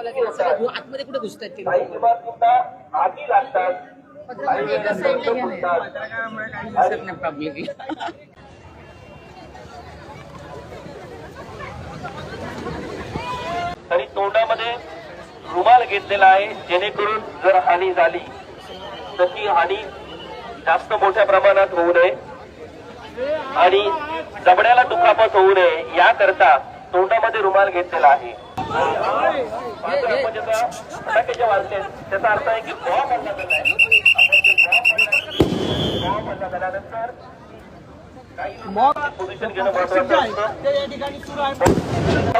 करावं लागेल असं? आतमध्ये कुठे घुसतात ते लोकं? आधी लागतात. पत्रकार एका साईडला गेले. पत्रकारामुळे काही दिसत नाही पब्लिकला आणि तोंडामध्ये रुमाल घेतलेला आहे जेणेकरून जर हानी झाली तर ती हानी जास्त मोठ्या प्रमाणात होऊ नये. आणि जबड्याला दुखापत होऊ नये याकरता तोंडामध्ये रुमाल घेतलेला आहे. फटाके जे वाजले त्याचा अर्थ आहे की झाल्यानंतर पोझिशन घेणं महत्वाचं असतं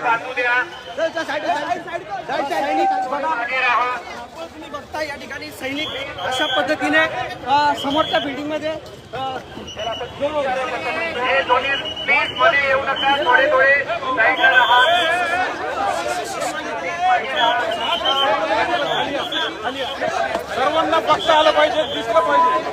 बांधू द्या. मागे राहा. तुम्ही बघता या ठिकाणी सैनिक अशा पद्धतीने समोरच्या बिल्डिंगमध्ये अ, हे दोन्ही प्लीजमध्ये येऊ नका. थोडे थोडे. सर्वांना पक्ष आलं पाहिजे दिसलं पाहिजे.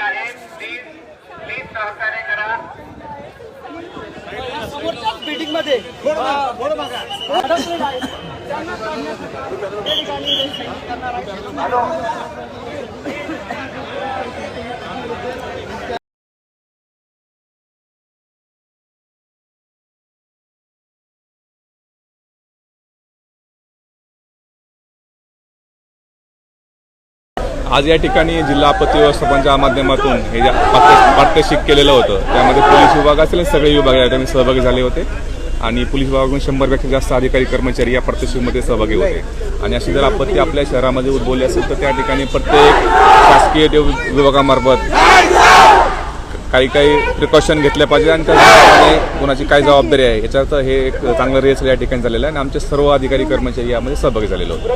आहे प्लीज प्लीज सहकार्य करा. समोरच्या बिल्डिंगमध्ये. त्यांना काढण्यासाठी या ठिकाणी करणार आहे. आज या ठिकाणी जिल्हा आपत्ती व्यवस्थापनच्या माध्यमातून हे जे प्रात्य- प्रात्यक्षिक केलेलं होतं त्यामध्ये पोलीस विभाग असेल सगळे विभाग आहेत ठिकाणी सहभागी झाले होते. आणि पोलीस विभागाकडून शंभरपेक्षा जास्त अधिकारी कर्मचारी या प्रात्यक्षिकमध्ये सहभागी होते. आणि अशी जर आपत्ती आपल्या शहरामध्ये उद्भवली असेल तर त्या ठिकाणी प्रत्येक शासकीय देव- विभागामार्फत काही काही प्रिकॉशन घेतल्या पाहिजे आणि त्याप्रमाणे कोणाची काय जबाबदारी आहे याच्यात हे एक चांगलं रेस या ठिकाणी झालेलं आहे. आणि आमचे सर्व अधिकारी कर्मचारी यामध्ये सहभागी झालेले होते.